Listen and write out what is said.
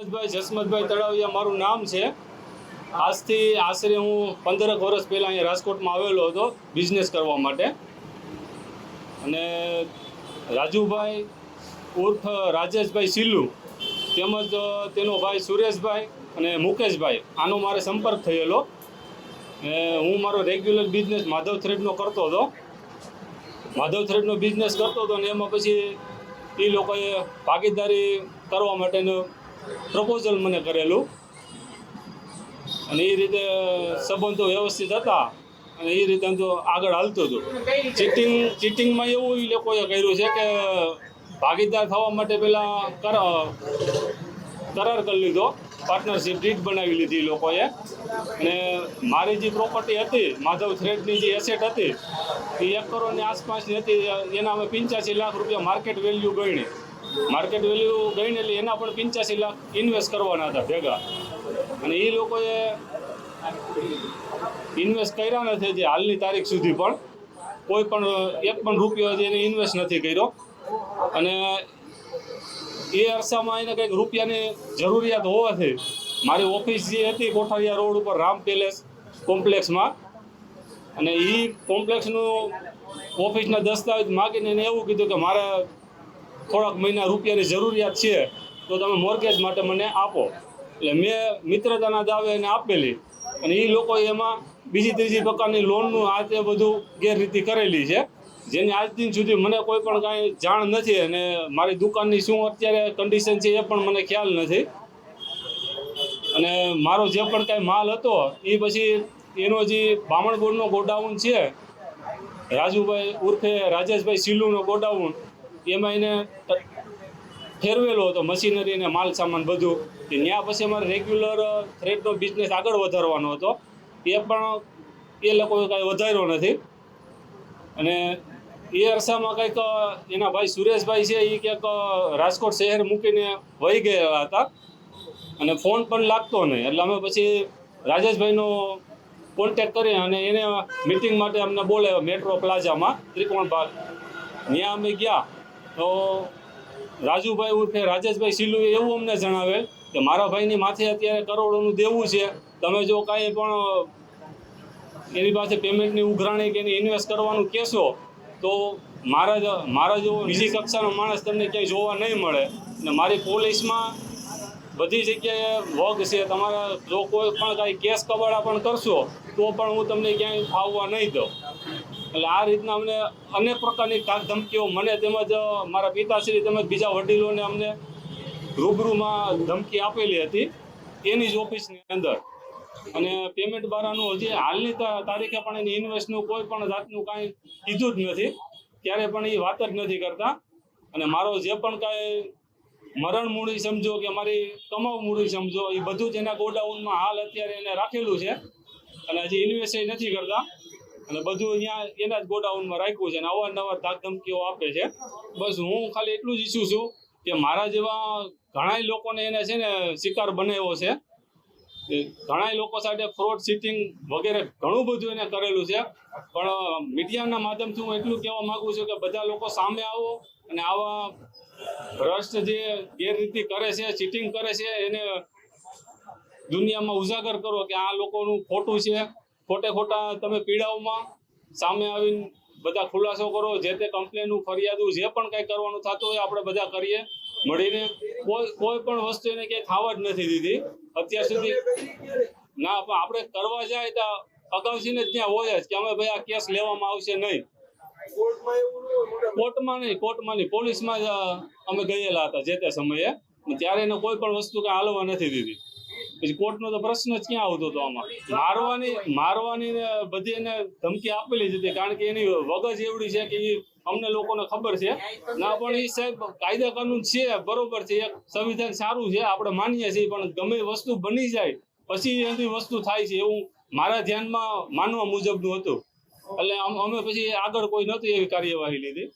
જસમતભાઈ જસમતભાઈ તળાવિયા મારું નામ છે. આજથી આશરે હું પંદરક વર્ષ પહેલાં અહીંયા રાજકોટમાં આવેલો હતો બિઝનેસ કરવા માટે. અને રાજુભાઈ ઉર્ફ રાજેશભાઈ સિલ્લુ તેમજ તેનો ભાઈ સુરેશભાઈ અને મુકેશભાઈ, આનો મારે સંપર્ક થયેલો. હું મારો રેગ્યુલર બિઝનેસ માધવ થ્રેડનો કરતો હતો. માધવ થ્રેડનો બિઝનેસ કરતો હતો ને એમાં પછી એ લોકોએ ભાગીદારી કરવા માટેનું પ્રપોઝલ મને કરેલું. અને એ રીતે સંબંધો વ્યવસ્થિત હતા. અને એ રીતે તો આગળ હાલતું હતું. ચીટિંગ ચીટિંગમાં એવું એ લોકોએ કર્યું છે કે, ભાગીદાર થવા માટે પહેલાં કર કરાર કરી લીધો. પાર્ટનરશિપ ડીટ બનાવી લીધી લોકોએ. અને મારી જે પ્રોપર્ટી હતી, માધવ થ્રેડની જે એસેટ હતી, એ એક કરોડની આસપાસની હતી. એના અમે પંચ્યાસી લાખ રૂપિયા માર્કેટ વેલ્યુ ગણી. માર્કેટ વેલ્યુ ગઈને એટલે એના પણ પંચ્યાસી લાખ ઇન્વેસ્ટ કરવાના હતા ભેગા. અને એ લોકોએ ઇન્વેસ્ટ કર્યા નથી જે હાલની તારીખ સુધી પણ. કોઈ પણ એક પણ રૂપિયો હજી એને ઇન્વેસ્ટ નથી કર્યો. અને એ અરસામાં એને કંઈક રૂપિયાની જરૂરિયાત હોવાથી મારી ઓફિસ જે હતી કોઠારિયા રોડ ઉપર રામ પેલેસ કોમ્પ્લેક્સમાં, અને એ કોમ્પ્લેક્સનું ઓફિસના દસ્તાવેજ માગીને એને એવું કીધું કે મારે થોડાક મહિના રૂપિયાની જરૂરિયાત છે, તો તમે મોર્ગેજ માટે મને આપો. એટલે મેં મિત્રતાના દાવે એને આપેલી અને એ લોકો એમાં બીજી ત્રીજી પ્રકારની લોનનું આ તે બધું ગેરરીતિ કરેલી છે. જેની આજ દિન સુધી મને કોઈ પણ કાંઈ જાણ નથી અને મારી દુકાનની શું અત્યારે કન્ડિશન છે એ પણ મને ખ્યાલ નથી. અને મારો જે પણ કાંઈ માલ હતો એ પછી એનો જે બામણગોળનો ગોડાઉન છે, રાજુભાઈ ઉર્ફે રાજેશભાઈ સિલ્લુનો ગોડાઉન એમાં એને ફેરવેલો હતો મશીનરી ને માલ સામાન બધું. ત્યાં પછી અમારે રેગ્યુલર થ્રેડનો બિઝનેસ આગળ વધારવાનો હતો. એ પણ એ લોકોએ કાંઈ વધાર્યો નથી. અને એ અરસામાં કંઈક એના ભાઈ સુરેશભાઈ છે એ ક્યાંક રાજકોટ શહેર મૂકીને વહી ગયેલા હતા. અને ફોન પણ લાગતો નહીં. એટલે અમે પછી રાજેશભાઈનો કોન્ટેક કરી અને એને મિટિંગ માટે અમને બોલાવ્યો મેટ્રો પ્લાઝામાં ત્રિકોણ ભાગ. ત્યાં અમે ગયા. રાજુભાઈ ઉર્ફે રાજેશભાઈ સિલ્લુએ એવું અમને જણાવેલ કે મારા ભાઈની માથે અત્યારે કરોડોનું દેવું છે. તમે જો કાંઈ પણ એની પાસે પેમેન્ટની ઉઘરાણી કે એની ઇન્વેસ્ટ કરવાનું કહેશો, તો મારા જ, મારા જેવો બીજી કક્ષાનો માણસ તમને ક્યાંય જોવા નહીં મળે. અને મારી પોલીસમાં બધી જગ્યાએ વગ છે. તમારા જો કોઈ પણ કાંઈ કેસ કબાડા પણ કરશો, તો પણ હું તમને ક્યાંય ફાવવા નહીં દઉં. એટલે આ રીતના અમને અનેક પ્રકારની કાક ધમકીઓ મને તેમજ મારા પિતાશ્રી તેમજ બીજા વડીલોને અમને રૂબરૂમાં ધમકી આપેલી હતી એની જ ઓફિસની અંદર. અને પેમેન્ટ બારાનું હજી હાલની તારીખે પણ એની ઇન્વેસ્ટનું કોઈ પણ જાતનું કાંઈ કીધું જ નથી. ત્યારે પણ એ વાત જ નથી કરતા. અને મારો જે પણ કાંઈ મરણ મૂડી સમજો કે મારી કમાવ મૂડી સમજો, એ બધું જ એના ગોડાઉનમાં હાલ અત્યારે એને રાખેલું છે. અને હજી ઇન્વેસ્ટ નથી કરતા. અને બધું અહીંયા એના જ ગોડાઉનમાં રાખ્યું છે અને અવારનવાર ધાક ધમકીઓ આપે છે. બસ હું ખાલી એટલું જ ઈચ્છું છું કે મારા જેવા ઘણાય લોકોને એને છે ને શિકાર બનાવ્યો છે. ઘણા લોકો સાથે ફ્રોડ સીટિંગ વગેરે ઘણું બધું એને કરેલું છે. પણ મીડિયાના માધ્યમથી હું એટલું કહેવા માંગુ છું કે બધા લોકો સામે આવો અને આવા ભ્રષ્ટ જે ગેરરીતિ કરે છે ચીટિંગ કરે છે, એને દુનિયામાં ઉજાગર કરો કે આ લોકોનું ખોટું છે. ખોટે ખોટા તમે પીડાઓમાં સામે આવીને બધા ખુલાસો કરો જે તે કમ્પ્લેનું ફરિયાદો જે પણ કંઈ કરવાનું થતું હોય આપણે બધા કરીએ. મળીને કોઈ કોઈ પણ વસ્તુ એને ક્યાંય થવા જ નથી દીધી. અત્યાર સુધી ના પણ આપણે કરવા જાય તો અગાઉથી જ ત્યાં હોય જ કે અમે ભાઈ આ કેસ લેવામાં આવશે નહીં. કોર્ટમાં નહીં કોર્ટમાં નહીં. પોલીસમાં જ અમે ગયેલા હતા જે તે સમયે. ત્યારે એને કોઈ પણ વસ્તુ કાંઈ હાલવા નથી દીધી. પછી કોર્ટનો તો પ્રશ્ન જ ક્યાં આવતો હતો આમાં? મારવાની મારવાની બધી એને ધમકી આપેલી જ હતી કારણ કે એની વગજ એવડી છે કે એ અમને લોકોને ખબર છે. ના પણ એ સાહેબ કાયદા કાનૂન છે બરોબર છે એક સંવિધાન સારું છે આપણે માનીએ છીએ પણ ગમે વસ્તુ બની જાય પછી એની વસ્તુ થાય છે એવું મારા ધ્યાનમાં માનવા મુજબનું હતું. એટલે અમે પછી આગળ કોઈ નહોતી એવી કાર્યવાહી લીધી.